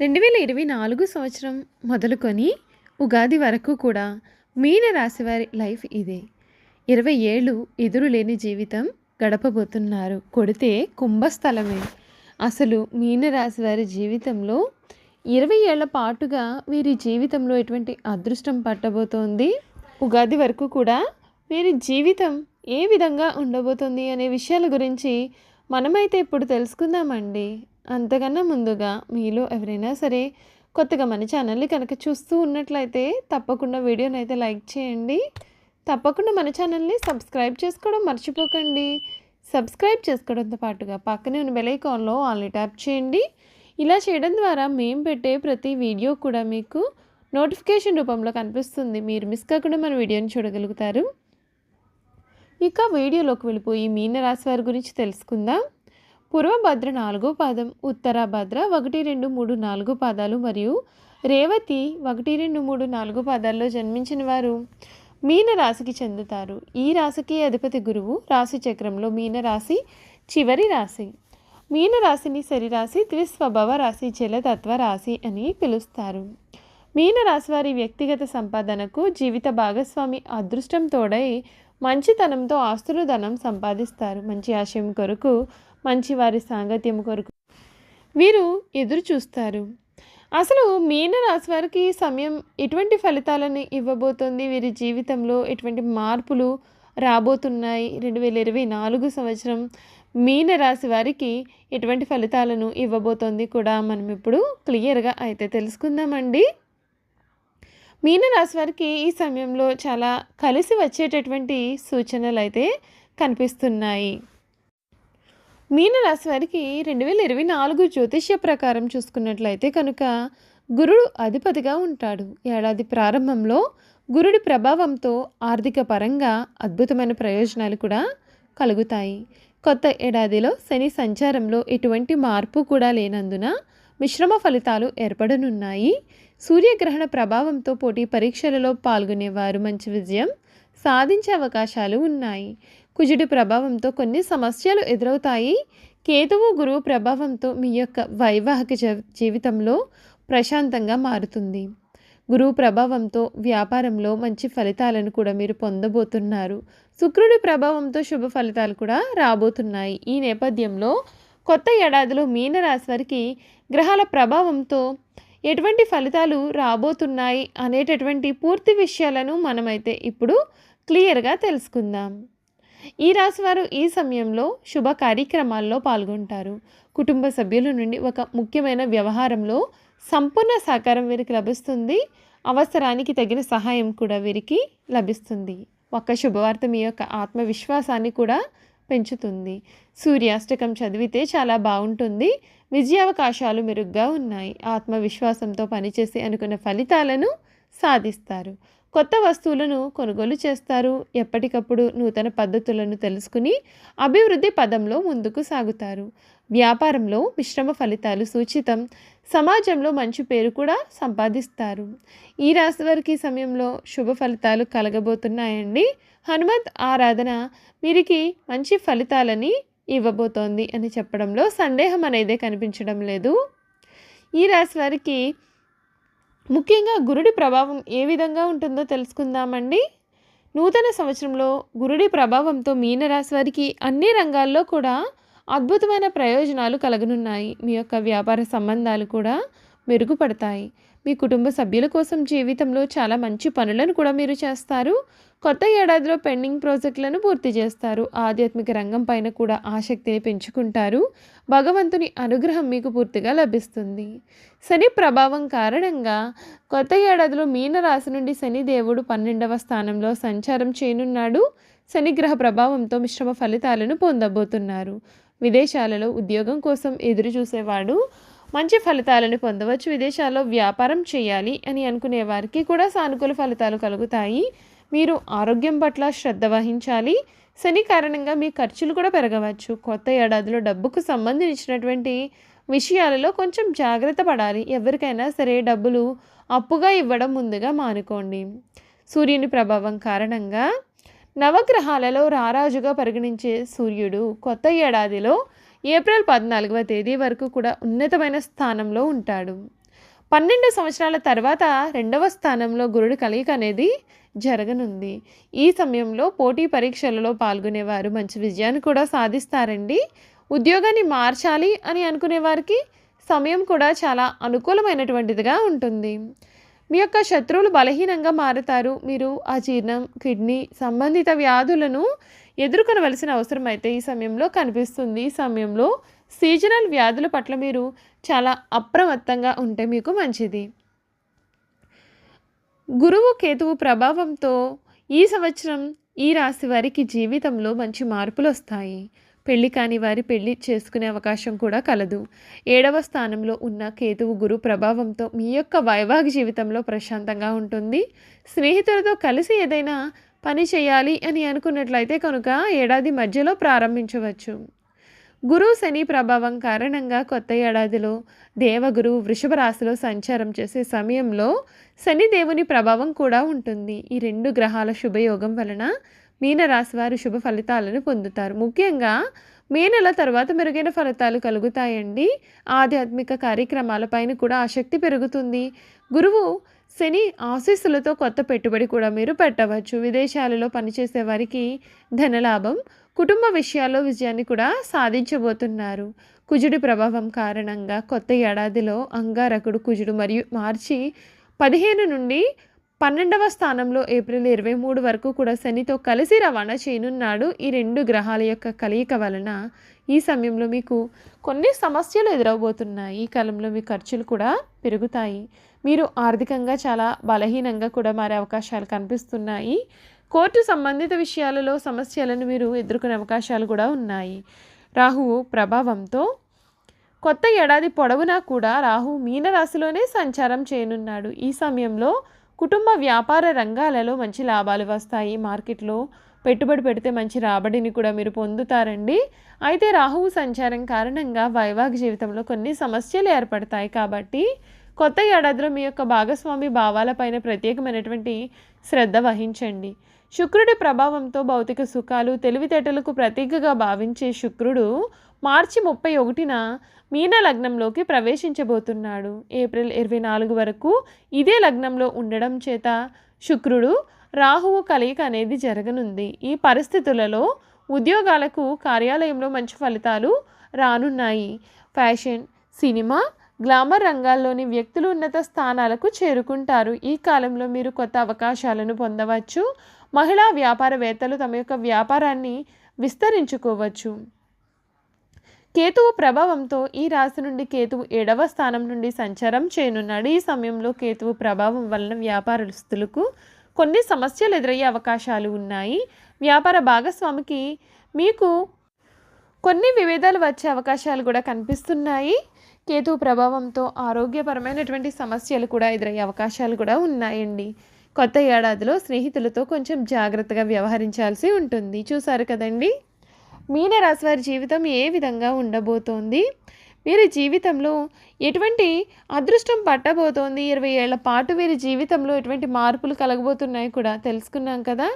రెండు వేల ఇరవై నాలుగు సంవత్సరం మొదలుకొని ఉగాది వరకు కూడా మీన రాశివారి లైఫ్ ఇదే. ఇరవై ఏళ్ళు ఎదురు లేని జీవితం గడపబోతున్నారు. కొడితే కుంభస్థలమే. అసలు మీన రాశివారి జీవితంలో ఇరవై ఏళ్ళ పాటుగా వీరి జీవితంలో ఎటువంటి అదృష్టం పట్టబోతోంది? ఉగాది వరకు కూడా వీరి జీవితం ఏ విధంగా ఉండబోతుంది అనే విషయాల గురించి మనమైతే ఇప్పుడు తెలుసుకుందామండి. అంతకన్నా ముందుగా మీలో ఎవరైనా సరే కొత్తగా మన ఛానల్ని కనుక చూస్తూ ఉన్నట్లయితే తప్పకుండా వీడియోని అయితే లైక్ చేయండి. తప్పకుండా మన ఛానల్ని సబ్స్క్రైబ్ చేసుకోవడం మర్చిపోకండి. సబ్స్క్రైబ్ చేసుకోవడంతో పాటుగా పక్కనే ఉన్న బెలైకాన్లో ఆన్లీ ట్యాప్ చేయండి. ఇలా చేయడం ద్వారా మేము పెట్టే ప్రతి వీడియో కూడా మీకు నోటిఫికేషన్ రూపంలో కనిపిస్తుంది. మీరు మిస్ కాకుండా మన వీడియోని చూడగలుగుతారు. ఇక వీడియోలోకి వెళ్ళిపోయి మీనరాశి వారి గురించి తెలుసుకుందాం. పూర్వభద్ర నాలుగో పాదం ఉత్తర భద్ర ఒకటి రెండు మూడు నాలుగు పాదాలు మరియు రేవతి ఒకటి రెండు మూడు నాలుగు పాదాల్లో జన్మించిన వారు మీన రాశికి చెందుతారు. ఈ రాశికి అధిపతి గురువు రాశి చక్రంలో మీన రాశి చివరి రాశి. మీన రాశిని సరిరాశి త్రిస్వభావ రాశి జలతత్వ రాశి అని పిలుస్తారు. మీనరాశి వారి వ్యక్తిగత సంపాదనకు జీవిత భాగస్వామి అదృష్టం తోడై మంచితనంతో ఆస్తులు ధనం సంపాదిస్తారు. మంచి ఆశయం కొరకు మంచి వారి సాంగత్యం కొరకు. వీరు ఎదురు చూస్తారు. అసలు మీనరాశి వారికి సమయం ఎటువంటి ఫలితాలను ఇవ్వబోతోంది? వీరి జీవితంలో ఎటువంటి మార్పులు రాబోతున్నాయి? రెండు వేల ఇరవై నాలుగు సంవత్సరం మీనరాశి వారికి ఎటువంటి ఫలితాలను ఇవ్వబోతోంది కూడా మనం ఇప్పుడు క్లియర్గా అయితే తెలుసుకుందామండి. మీనరాశి వారికి ఈ సమయంలో చాలా కలిసి వచ్చేటటువంటి సూచనలు అయితే కనిపిస్తున్నాయి. మీనరాశి వారికి రెండు వేల ఇరవై నాలుగు జ్యోతిష్య ప్రకారం చూసుకున్నట్లయితే కనుక గురుడు అధిపతిగా ఉంటాడు. ఏడాది ప్రారంభంలో గురుడి ప్రభావంతో ఆర్థిక పరంగా అద్భుతమైన ప్రయోజనాలు కూడా కలుగుతాయి. కొత్త ఏడాదిలో శని సంచారంలో ఎటువంటి మార్పు కూడా లేనందున మిశ్రమ ఫలితాలు ఏర్పడనున్నాయి. సూర్యగ్రహణ ప్రభావంతో పోటీ పరీక్షలలో పాల్గొనేవారు మంచి విజయం సాధించే అవకాశాలు ఉన్నాయి. కుజుడి ప్రభావంతో కొన్ని సమస్యలు ఎదురవుతాయి. కేతువు గురువు ప్రభావంతో మీ యొక్క వైవాహిక జీవితంలో ప్రశాంతంగా మారుతుంది. గురువు ప్రభావంతో వ్యాపారంలో మంచి ఫలితాలను కూడా మీరు పొందబోతున్నారు. శుక్రుడి ప్రభావంతో శుభ ఫలితాలు కూడా రాబోతున్నాయి. ఈ నేపథ్యంలో కొత్త ఏడాదిలో మీనరాశి వారికి గ్రహాల ప్రభావంతో ఎటువంటి ఫలితాలు రాబోతున్నాయి అనేటటువంటి పూర్తి విషయాలను మనమైతే ఇప్పుడు క్లియర్గా తెలుసుకుందాం. ఈ రాశి వారు ఈ సమయంలో శుభ కార్యక్రమాల్లో పాల్గొంటారు. కుటుంబ సభ్యుల నుండి ఒక ముఖ్యమైన వ్యవహారంలో సంపూర్ణ సహకారం వీరికి లభిస్తుంది. అవసరానికి తగిన సహాయం కూడా వీరికి లభిస్తుంది. ఒక శుభవార్త మీ యొక్క ఆత్మవిశ్వాసాన్ని కూడా పెంచుతుంది. సూర్యాష్టకం చదివితే చాలా బాగుంటుంది. విజయావకాశాలు మెరుగ్గా ఉన్నాయి. ఆత్మవిశ్వాసంతో పనిచేసి అనుకున్న ఫలితాలను సాధిస్తారు. కొత్త వస్తువులను కొనుగోలు చేస్తారు. ఎప్పటికప్పుడు నూతన పద్ధతులను తెలుసుకుని అభివృద్ధి పదంలో ముందుకు సాగుతారు. వ్యాపారంలో మిశ్రమ ఫలితాలు సూచితం. సమాజంలో మంచి పేరు కూడా సంపాదిస్తారు. ఈ రాశి వారికి సమయంలో శుభ ఫలితాలు కలగబోతున్నాయండి. హనుమంత్ ఆరాధన వీరికి మంచి ఫలితాలని ఇవ్వబోతోంది అని చెప్పడంలో సందేహం అనేది కనిపించడం లేదు. ఈ రాశి వారికి ముఖ్యంగా గురుడి ప్రభావం ఏ విధంగా ఉంటుందో తెలుసుకుందామండి. నూతన సంవత్సరంలో గురుడి ప్రభావంతో మీనరాశి వారికి అన్ని రంగాల్లో కూడా అద్భుతమైన ప్రయోజనాలు కలగనున్నాయి. మీ యొక్క వ్యాపార సంబంధాలు కూడా మెరుగుపడతాయి. మీ కుటుంబ సభ్యుల కోసం జీవితంలో చాలా మంచి పనులను కూడా మీరు చేస్తారు. కొత్త ఏడాదిలో పెండింగ్ ప్రాజెక్టులను పూర్తి చేస్తారు. ఆధ్యాత్మిక రంగం పైన కూడా ఆసక్తిని పెంచుకుంటారు. భగవంతుని అనుగ్రహం మీకు పూర్తిగా లభిస్తుంది. శని ప్రభావం కారణంగా కొత్త ఏడాదిలో మీనరాశి నుండి శని దేవుడు పన్నెండవ స్థానంలో సంచారం చేయనున్నాడు. శనిగ్రహ ప్రభావంతో మిశ్రమ ఫలితాలను పొందబోతున్నారు. విదేశాలలో ఉద్యోగం కోసం ఎదురు చూసేవాడు మంచి ఫలితాలను పొందవచ్చు విదేశాల్లో వ్యాపారం చేయాలి అని అనుకునే వారికి కూడా సానుకూల ఫలితాలు కలుగుతాయి. మీరు ఆరోగ్యం పట్ల శ్రద్ధ వహించాలి. శని కారణంగా మీ ఖర్చులు కూడా పెరగవచ్చు. కొత్త ఏడాదిలో డబ్బుకు సంబంధించినటువంటి విషయాలలో కొంచెం జాగ్రత్త పడాలి. ఎవరికైనా సరే డబ్బులు అప్పుగా ఇవ్వడం ముందుగా మానుకోండి. సూర్యుని ప్రభావం కారణంగా నవగ్రహాలలో రారాజుగా పరిగణించే సూర్యుడు కొత్త ఏడాదిలో ఏప్రిల్ పద్నాలుగవ తేదీ వరకు కూడా ఉన్నతమైన స్థానంలో ఉంటాడు. పన్నెండు సంవత్సరాల తర్వాత రెండవ స్థానంలో గురుడు కలయిక అనేది జరగనుంది. ఈ సమయంలో పోటీ పరీక్షలలో పాల్గొనేవారు మంచి విజయాన్ని కూడా సాధిస్తారండి. ఉద్యోగాన్ని మార్చాలి అని అనుకునే వారికి సమయం కూడా చాలా అనుకూలమైనటువంటిదిగా ఉంటుంది. మీ యొక్క శత్రువులు బలహీనంగా మారుతారు. మీరు అజీర్ణం కిడ్నీ సంబంధిత వ్యాధులను ఎదుర్కొనవలసిన అవసరం అయితే ఈ సమయంలో కనిపిస్తుంది. ఈ సమయంలో సీజనల్ వ్యాధుల పట్ల మీరు చాలా అప్రమత్తంగా ఉంటే మీకు మంచిది. గురువు కేతువు ప్రభావంతో ఈ సంవత్సరం ఈ రాశి వారికి జీవితంలో మంచి మార్పులు వస్తాయి. పెళ్ళి కాని వారి పెళ్ళి చేసుకునే అవకాశం కూడా కలదు. ఏడవ స్థానంలో ఉన్న కేతువు గురు ప్రభావంతో మీ యొక్క వైవాహిక జీవితంలో ప్రశాంతంగా ఉంటుంది. స్నేహితులతో కలిసి ఏదైనా పని చేయాలి అని అనుకున్నట్లయితే కనుక ఏడాది మధ్యలో ప్రారంభించవచ్చు. గురు శని ప్రభావం కారణంగా కొత్త ఏడాదిలో దేవగురు వృషభ రాశిలో సంచారం చేసే సమయంలో శని దేవుని ప్రభావం కూడా ఉంటుంది. ఈ రెండు గ్రహాల శుభయోగం వలన మీనరాశి వారు శుభ ఫలితాలను పొందుతారు. ముఖ్యంగా మే నెల తర్వాత మెరుగైన ఫలితాలు కలుగుతాయండి. ఆధ్యాత్మిక కార్యక్రమాలపైన కూడా ఆసక్తి పెరుగుతుంది. గురువు శని ఆశీస్సులతో కొత్త పెట్టుబడి కూడా మీరు పెట్టవచ్చు. విదేశాలలో పనిచేసే వారికి ధనలాభం కుటుంబ విషయాల్లో విజయాన్ని కూడా సాధించబోతున్నారు. కుజుడి ప్రభావం కారణంగా కొత్త ఏడాదిలో అంగారకుడు కుజుడు మరియు మార్చి పదిహేను నుండి పన్నెండవ స్థానంలో ఏప్రిల్ ఇరవై మూడు వరకు కూడా శనితో కలిసి రవాణా చేయనున్నాడు ఈ రెండు గ్రహాల యొక్క కలయిక వలన. ఈ సమయంలో మీకు కొన్ని సమస్యలు ఎదురవబోతున్నాయి. ఈ కాలంలో మీ ఖర్చులు కూడా పెరుగుతాయి. మీరు ఆర్థికంగా చాలా బలహీనంగా కూడా మారే అవకాశాలు కనిపిస్తున్నాయి. కోర్టు సంబంధిత విషయాలలో సమస్యలను మీరు ఎదుర్కొనే అవకాశాలు కూడా ఉన్నాయి. రాహువు ప్రభావంతో కొత్త ఏడాది పొడవునా కూడా రాహు మీనరాశిలోనే సంచారం చేయనున్నాడు. ఈ సమయంలో కుటుంబ వ్యాపార రంగాలలో మంచి లాభాలు వస్తాయి. మార్కెట్లో పెట్టుబడి పెడితే మంచి రాబడిని కూడా మీరు పొందుతారండి. అయితే రాహువు సంచారం కారణంగా వైవాహిక జీవితంలో కొన్ని సమస్యలు ఏర్పడతాయి. కాబట్టి కొత్త ఏడాదిలో మీ యొక్క భాగస్వామి భావాలపైన ప్రత్యేకమైనటువంటి శ్రద్ధ వహించండి. శుక్రుడి ప్రభావంతో భౌతిక సుఖాలు తెలివితేటలకు ప్రతీకగా భావించే శుక్రుడు మార్చి ముప్పై ఒకటిన మీన లగ్నంలోకి ప్రవేశించబోతున్నాడు. ఏప్రిల్ ఇరవై నాలుగు వరకు ఇదే లగ్నంలో ఉండడం చేత శుక్రుడు రాహువు కలయిక అనేది జరగనుంది. ఈ పరిస్థితులలో ఉద్యోగాలకు కార్యాలయంలో మంచి ఫలితాలు రానున్నాయి. ఫ్యాషన్ సినిమా గ్లామర్ రంగాల్లోని వ్యక్తులు ఉన్నత స్థానాలకు చేరుకుంటారు. ఈ కాలంలో మీరు కొత్త అవకాశాలను పొందవచ్చు. మహిళా వ్యాపారవేత్తలు తమ యొక్క వ్యాపారాన్ని విస్తరించుకోవచ్చు. కేతువు ప్రభావంతో ఈ రాశి నుండి కేతువు ఏడవ స్థానం నుండి సంచారం చేయనున్నాడు. ఈ సమయంలో కేతువు ప్రభావం వలన వ్యాపారస్తులకు కొన్ని సమస్యలు ఎదురయ్యే అవకాశాలు ఉన్నాయి. వ్యాపార భాగస్వామికి మీకు కొన్ని విభేదాలు వచ్చే అవకాశాలు కూడా కనిపిస్తున్నాయి. కేతు ప్రభావంతో ఆరోగ్యపరమైనటువంటి సమస్యలు కూడా ఎదురయ్యే అవకాశాలు కూడా ఉన్నాయండి. కొత్త ఏడాదిలో స్నేహితులతో కొంచెం జాగ్రత్తగా వ్యవహరించాల్సి ఉంటుంది. చూసారు కదండి? మీనరాశి వారి జీవితం ఏ విధంగా ఉండబోతోంది? వీరి జీవితంలో ఎటువంటి అదృష్టం పట్టబోతోంది? ఇరవై ఏళ్ళ పాటు వీరి జీవితంలో ఎటువంటి మార్పులు కలగబోతున్నాయి కూడా తెలుసుకున్నాం కదా?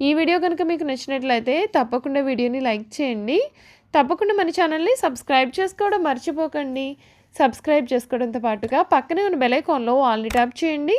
ఈ వీడియో కనుక మీకు నచ్చినట్లయితే తప్పకుండా వీడియోని లైక్ చేయండి. తప్పకుండా మన ఛానల్ని సబ్స్క్రైబ్ చేసుకోవడం మర్చిపోకండి. సబ్స్క్రైబ్ చేసుకోవడంతో పాటుగా పక్కనే ఉన్న బెలైకాన్లో ఆల్ని ట్యాప్ చేయండి.